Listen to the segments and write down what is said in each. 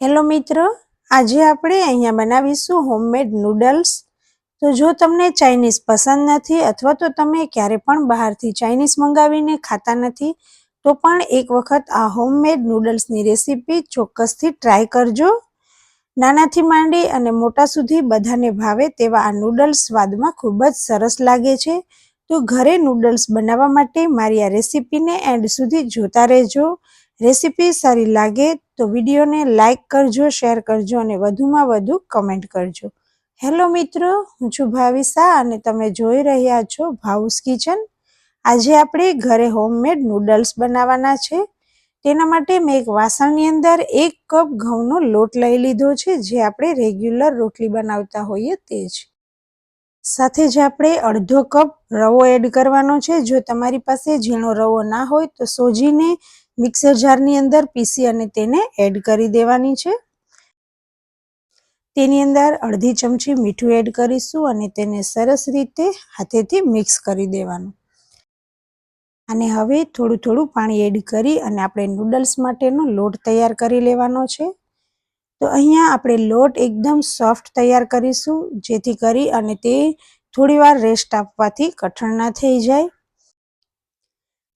Hello મિત્રો, આજે આપણે અહીંયા બનાવીશું હોમમેડ નૂડલ્સ તો જો તમને ચાઇનીઝ પસંદ નથી અથવા તો તમે ક્યારે પણ બહારથી ચાઇનીઝ મંગાવીને ખાતા નથી, તો પણ એક વખત આ હોમમેડ નૂડલ્સની રેસીપી ચોક્કસથી ટ્રાય કરજો. નાનાથી માંડી અને મોટા સુધી બધાને ભાવે તેવા આ નૂડલ્સ સ્વાદમાં ખૂબ જ સરસ લાગે છે. તો ઘરે નૂડલ્સ બનાવવા માટે મારી આ રેસીપીને એન્ડ સુધી જોતા રહેજો. રેસીપી સારી લાગે તો વિડીયોને લાઇક કરજો, શેર કરજો અને વધુમાં વધુ કમેન્ટ કરજો. હેલો મિત્રો, હું છું ભાવિસા અને તમે જોઈ રહ્યા છો ભાવુસ કિચન. આજે આપણે ઘરે હોમમેડ નૂડલ્સ બનાવવાના છે. તેના માટે મેં એક વાસણની અંદર એક કપ ઘઉંનો લોટ લઈ લીધો છે, જે આપણે રેગ્યુલર રોટલી બનાવતા હોઈએ તે જ. સાથે જ આપણે અડધો કપ રવો એડ કરવાનો છે. જો તમારી પાસે ઝીણો રવો ના હોય તો સોજીને મિક્સર જારની અંદર પીસી અને તેને એડ કરી દેવાની છે. તેની અંદર અડધી ચમચી મીઠું એડ કરીશું અને તેને સરસ રીતે હાથેથી મિક્સ કરી દેવાનું. અને હવે થોડું થોડું પાણી એડ કરી અને આપણે નૂડલ્સ માટેનો લોટ તૈયાર કરી લેવાનો છે. તો અહીંયા આપણે લોટ એકદમ સોફ્ટ તૈયાર કરીશું, જેથી કરી અને તે થોડીવાર રેસ્ટ આપવાથી કઠણ ના થઈ જાય.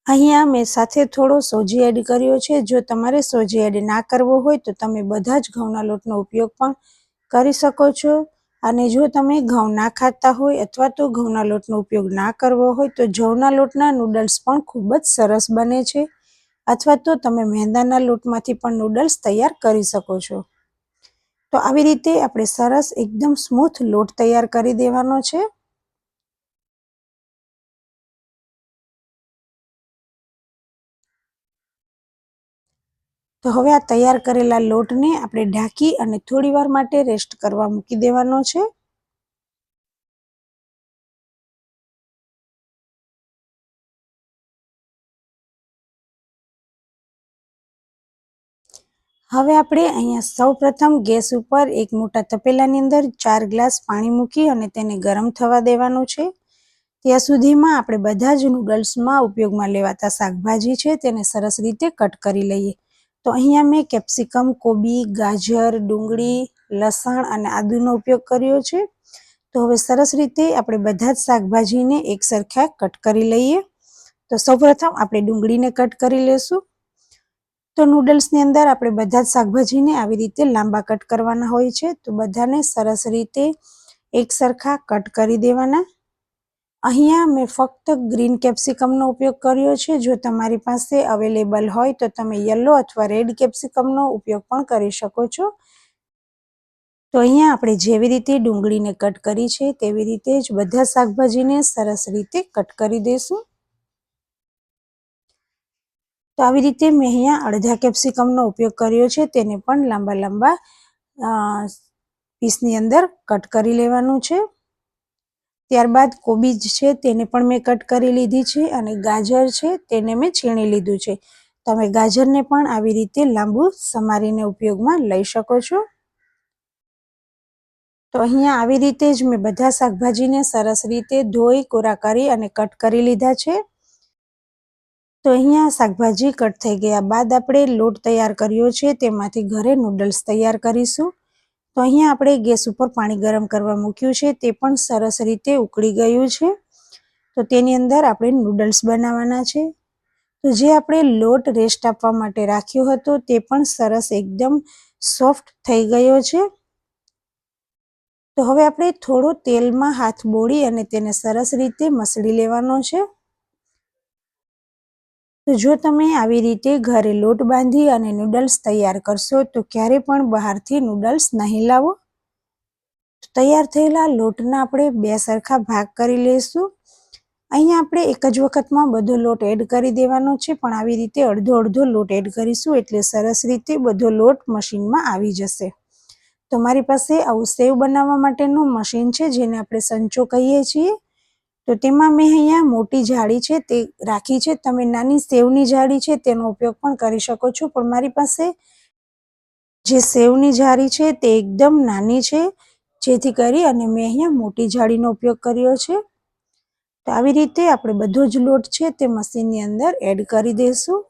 અહીંયા મેં સાથે થોડો સોજી એડ કર્યો છે. જો તમારે સોજી એડ ના કરવો હોય તો તમે બધા જ ઘઉંના લોટનો ઉપયોગ પણ કરી શકો છો. અને જો તમે ઘઉં ના ખાતા હોય અથવા તો ઘઉંના લોટનો ઉપયોગ ના કરવો હોય તો જવના લોટના નૂડલ્સ પણ ખૂબ જ સરસ બને છે. અથવા તો તમે મેંદાના લોટમાંથી પણ નૂડલ્સ તૈયાર કરી શકો છો. તો આવી રીતે આપણે સરસ એકદમ સ્મૂથ લોટ તૈયાર કરી દેવાનો છે. તો હવે આ તૈયાર કરેલા લોટને આપણે ઢાંકી અને થોડી વાર માટે રેસ્ટ કરવા મૂકી દેવાનો છે. હવે આપણે અહીંયા સૌ પ્રથમ ગેસ ઉપર એક મોટા તપેલાની અંદર ચાર ગ્લાસ પાણી મૂકી અને તેને ગરમ થવા દેવાનું છે. ત્યાં સુધીમાં આપણે બધા જ નૂડલ્સમાં ઉપયોગમાં લેવાતા શાકભાજી છે, તેને સરસ રીતે કટ કરી લઈએ. તો અહીંયા મેં કેપ્સિકમ, કોબી, ગાજર, ડુંગળી, લસણ અને આદુનો ઉપયોગ કર્યો છે. તો હવે સરસ રીતે આપણે બધા જ શાકભાજીને એક સરખા કટ કરી લઈએ. તો સૌપ્રથમ આપણે ડુંગળીને કટ કરી લેશું. તો નૂડલ્સની અંદર આપણે બધા જ શાકભાજીને આવી રીતે લાંબા કટ કરવાના હોય છે. તો બધાને સરસ રીતે એક સરખા કટ કરી દેવાના. અહીંયા મેં ફક્ત ગ્રીન કેપ્સિકમનો ઉપયોગ કર્યો છે. જો તમારી પાસે અવેલેબલ હોય તો તમે યલો અથવા રેડ કેપ્સિકમનો ઉપયોગ પણ કરી શકો છો. તો અહીંયા આપણે જેવી રીતે ડુંગળીને કટ કરી છે તેવી રીતે જ બધા શાકભાજીને સરસ રીતે કટ કરી દઈશું તો આવી રીતે મેં અહીંયા અડધા કેપ્સિકમનો ઉપયોગ કર્યો છે. તેને પણ લાંબા લાંબા પીસની અંદર કટ કરી લેવાનું છે. ત્યારબાદ કોબીજ છે તેને પણ મેં કટ કરી લીધી છે અને ગાજર છે તેને મેં છીણી લીધું છે. તમે ગાજરને પણ આવી રીતે લાંબુ સમારીને ઉપયોગમાં લઈ શકો છો. તો અહીંયા આવી રીતે જ મેં બધા શાકભાજીને સરસ રીતે ધોઈ, કોરા કરી અને કટ કરી લીધા છે. તો અહીંયા શાકભાજી કટ થઈ ગયા બાદ આપણે લોટ તૈયાર કર્યો છે. તેમાંથી ઘરે નૂડલ્સ તૈયાર કરીશું. તો અહીંયા આપણે ગેસ ઉપર પાણી ગરમ કરવા મૂક્યું છે, તે પણ સરસ રીતે ઉકળી ગયું છે. તો તેની અંદર આપણે નૂડલ્સ બનાવવાના છે. તો જે આપણે લોટ રેસ્ટ આપવા માટે રાખ્યો હતો, તે પણ સરસ એકદમ સોફ્ટ થઈ ગયો છે. તો હવે આપણે થોડો તેલમાં હાથ બોળી અને તેને સરસ રીતે મસળી લેવાનો છે. તો જો તમે આવી રીતે ઘરે લોટ બાંધી અને નૂડલ્સ તૈયાર કરશો, તો ક્યારે પણ બહારથી નૂડલ્સ નહીં લાવો. તૈયાર થયેલા લોટના આપણે બે સરખા ભાગ કરી લઈશું. અહીંયા આપણે એક જ વખતમાં બધો લોટ એડ કરી દેવાનો છે, પણ આવી રીતે અડધો અડધો લોટ એડ કરીશું એટલે સરસ રીતે બધો લોટ મશીનમાં આવી જશે. તો મારી પાસે આવું સેવ બનાવવા માટેનું મશીન છે, જેને આપણે સંચો કહીએ છીએ. તો તેમાં મેં અહીંયા મોટી જાળી છે, તે રાખી છે. તમે નાની સેવની જાળી છે, તેનો ઉપયોગ પણ કરી શકો છો. પણ મારી પાસે જે સેવની જાળી છે, તે એકદમ નાની છે. જેથી કરી અને મેં અહીંયા મોટી જાળીનો ઉપયોગ કર્યો છે. તો આવી રીતે આપણે બધો જ લોટ છે, તે મશીનની અંદર એડ કરી દઈશું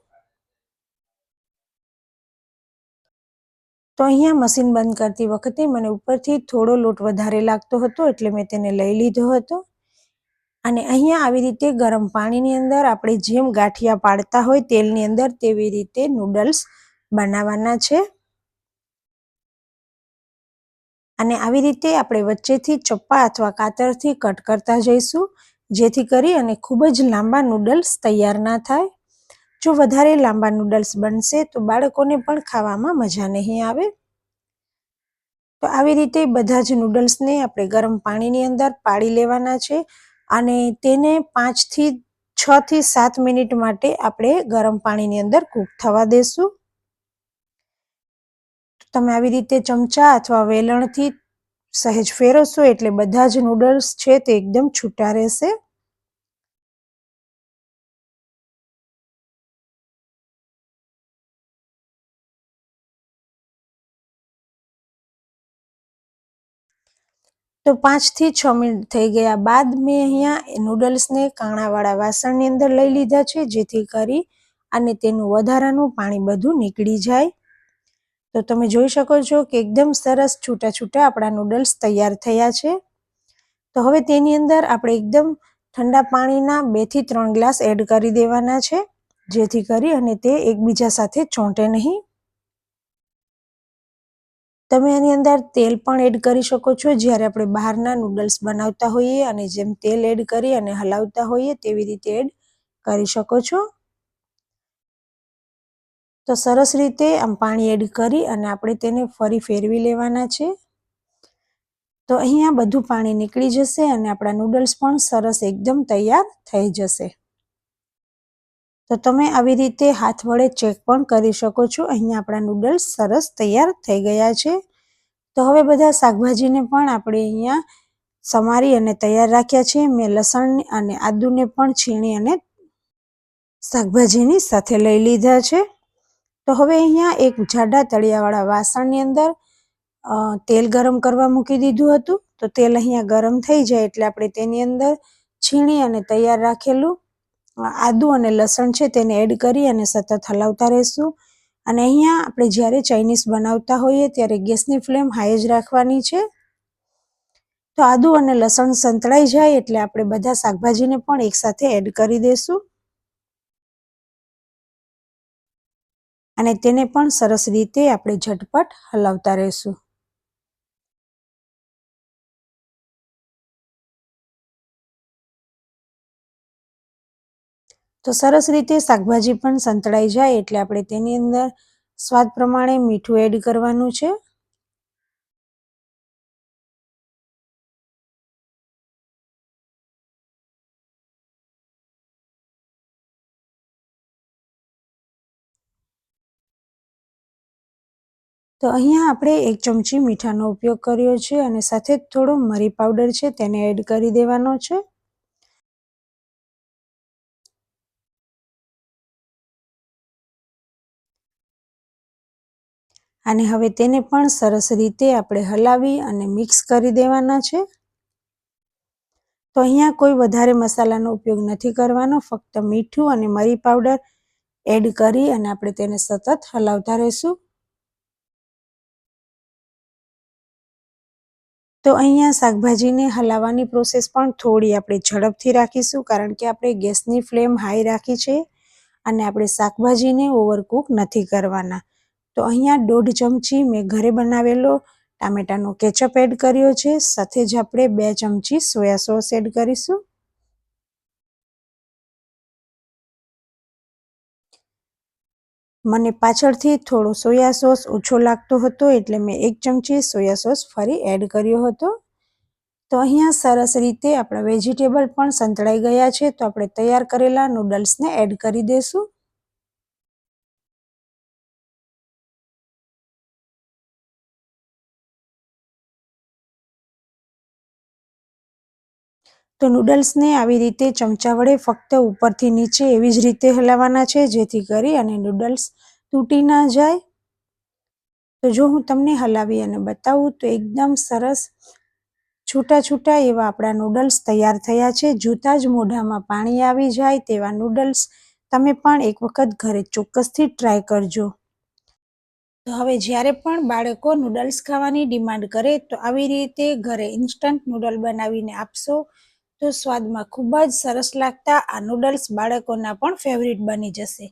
તો અહીંયા મશીન બંધ કરતી વખતે મને ઉપરથી થોડો લોટ વધારે લાગતો હતો, એટલે મેં તેને લઈ લીધો હતો. અને અહીંયા આવી રીતે ગરમ પાણીની અંદર આપણે જેમ ગાંઠિયા પાડતા હોય તેલની અંદર તેવી રીતે નૂડલ્સ બનાવવાના છે. અને આવી રીતે આપણે વચ્ચેથી ચપ્પા અથવા કાતરથી કટ કરતા જઈશું, જેથી કરી અને ખૂબ જ લાંબા નૂડલ્સ તૈયાર ના થાય. જો વધારે લાંબા નૂડલ્સ બનશે તો બાળકોને પણ ખાવામાં મજા નહીં આવે. તો આવી રીતે બધા જ નૂડલ્સને આપણે ગરમ પાણીની અંદર પાડી લેવાના છે. અને તેને પાંચથી છ થી સાત મિનિટ માટે આપણે ગરમ પાણીની અંદર કૂક થવા દેશું. તમે આવી રીતે ચમચા અથવા વેલણથી સહેજ ફેરવશો એટલે બધા જ નૂડલ્સ છે તે એકદમ છૂટા રહેશે. તો પાંચથી છ મિનિટ થઈ ગયા બાદ મેં અહીંયા નૂડલ્સને કાણાવાળા વાસણની અંદર લઈ લીધા છે, જેથી કરી અને તેનું વધારાનું પાણી બધું નીકળી જાય. તો તમે જોઈ શકો છો કે એકદમ સરસ છૂટા છૂટા આપણા નૂડલ્સ તૈયાર થયા છે. તો હવે તેની અંદર આપણે એકદમ ઠંડા પાણીના બેથી ત્રણ ગ્લાસ એડ કરી દેવાના છે, જેથી કરી અને તે એકબીજા સાથે ચોંટે નહીં. તમે આની અંદર તેલ પણ એડ કરી શકો છો. જ્યારે આપણે બહારના નૂડલ્સ બનાવતા હોઈએ અને જેમ તેલ એડ કરી અને હલાવતા હોઈએ તેવી રીતે એડ કરી શકો છો. તો સરસ રીતે આમ પાણી એડ કરી અને આપણે તેને ફરી ફેરવી લેવાના છે. તો અહીંયા બધું પાણી નીકળી જશે અને આપણા નૂડલ્સ પણ સરસ એકદમ તૈયાર થઈ જશે. તો તમે આવી રીતે હાથ વડે ચેક પણ કરી શકો છો. અહીંયા આપણા નૂડલ્સ સરસ તૈયાર થઈ ગયા છે. તો હવે બધા શાકભાજીને પણ આપણે અહીંયા સમારી અને તૈયાર રાખ્યા છે. મેં લસણ અને આદુને પણ છીણી અને શાકભાજીની સાથે લઈ લીધા છે. તો હવે અહીંયા એક જાડા તળિયાવાળા વાસણની અંદર તેલ ગરમ કરવા મૂકી દીધું હતું. તો તેલ અહીંયા ગરમ થઈ જાય એટલે આપણે તેની અંદર છીણી અને તૈયાર રાખેલું. આદુ અને લસણ છે તેને એડ કરી અને સતત હલાવતા રહીશું. અને અહીંયા આપણે જ્યારે ચાઇનીઝ બનાવતા હોઈએ ત્યારે ગેસની ફ્લેમ હાઈ જ રાખવાની છે. તો આદુ અને લસણ સંતળાઈ જાય એટલે આપણે બધા શાકભાજીને પણ એકસાથે એડ કરી દઈશું અને તેને પણ સરસ રીતે આપણે ઝટપટ હલાવતા રહીશું. તો સરસ રીતે શાકભાજી પણ સંતળાઈ જાય એટલે આપણે તેની અંદર સ્વાદ પ્રમાણે મીઠું એડ કરવાનું છે. તો અહીંયા આપણે એક ચમચી મીઠાનો ઉપયોગ કર્યો છે અને સાથે થોડો મરી પાવડર છે તેને એડ કરી દેવાનો છે. અને હવે તેને પણ સરસ રીતે આપણે હલાવી અને મિક્સ કરી દેવાના છે. તો અહીંયા કોઈ વધારે મસાલાનો ઉપયોગ નથી કરવાનો, ફક્ત મીઠું અને મરી પાવડર એડ કરી અને આપણે તેને સતત હલાવતા રહીશું. તો અહીંયા શાકભાજીને હલાવવાની પ્રોસેસ પણ થોડી આપણે ઝડપથી રાખીશું, કારણ કે આપણે ગેસની ફ્લેમ હાઈ રાખી છે અને આપણે શાકભાજીને ઓવરકુક નથી કરવાના. તો અહીંયા દોઢ ચમચી મેં ઘરે બનાવેલો ટામેટાનો કેચઅપ એડ કર્યો છે. સાથે જ આપણે બે ચમચી સોયા સોસ એડ કરીશું. મને પાછળથી થોડો સોયા સોસ ઓછો લાગતો હતો એટલે મેં એક ચમચી સોયા સોસ ફરી એડ કર્યો હતો. તો અહીંયા સરસ રીતે આપણા વેજીટેબલ પણ સંતળાઈ ગયા છે. તો આપણે તૈયાર કરેલા નૂડલ્સને એડ કરી દઈશું તો નૂડલ્સને આવી રીતે ચમચા વડે ફક્ત ઉપરથી નીચે એવી જ રીતે હલાવવાના છે, જેથી કરી અને નૂડલ્સ તૂટી ના જાય. તો જો હું તમને હલાવી અને બતાવું, તો એકદમ સરસ છૂટા છૂટા એવા આપણા નૂડલ્સ તૈયાર થયા છે. જૂતા જ મોઢામાં પાણી આવી જાય તેવા નૂડલ્સ તમે પણ એક વખત ઘરે ચોક્કસથી ટ્રાય કરજો. તો હવે જ્યારે પણ બાળકો નૂડલ્સ ખાવાની ડિમાન્ડ કરે, તો આવી રીતે ઘરે ઇન્સ્ટન્ટ નૂડલ બનાવીને આપશો. તો સ્વાદમાં ખૂબ જ સરસ લાગતા આ નૂડલ્સ બાળકોના પણ ફેવરિટ બની જશે.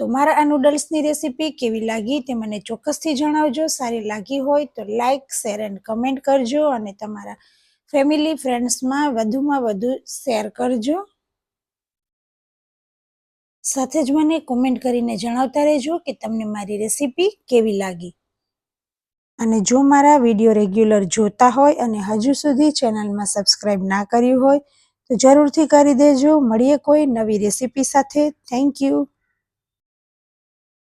તો મારા આ નૂડલ્સની રેસીપી કેવી લાગી તે મને ચોક્કસથી જણાવજો. સારી લાગી હોય તો લાઇક શેર એન્ડ કમેન્ટ કરજો અને તમારા ફેમિલી ફ્રેન્ડ્સમાં વધુમાં વધુ શેર કરજો. સાથે જ મને કોમેન્ટ કરીને જણાવતા રહેજો કે તમને મારી રેસીપી કેવી લાગી. અને જો મારા વીડિયો રેગ્યુલર જોતા હોય અને હજુ સુધી ચેનલમાં સબસ્ક્રાઈબ ના કર્યું હોય, તો જરૂરથી કરી દેજો. મળીએ કોઈ નવી રેસીપી સાથે. Thank you.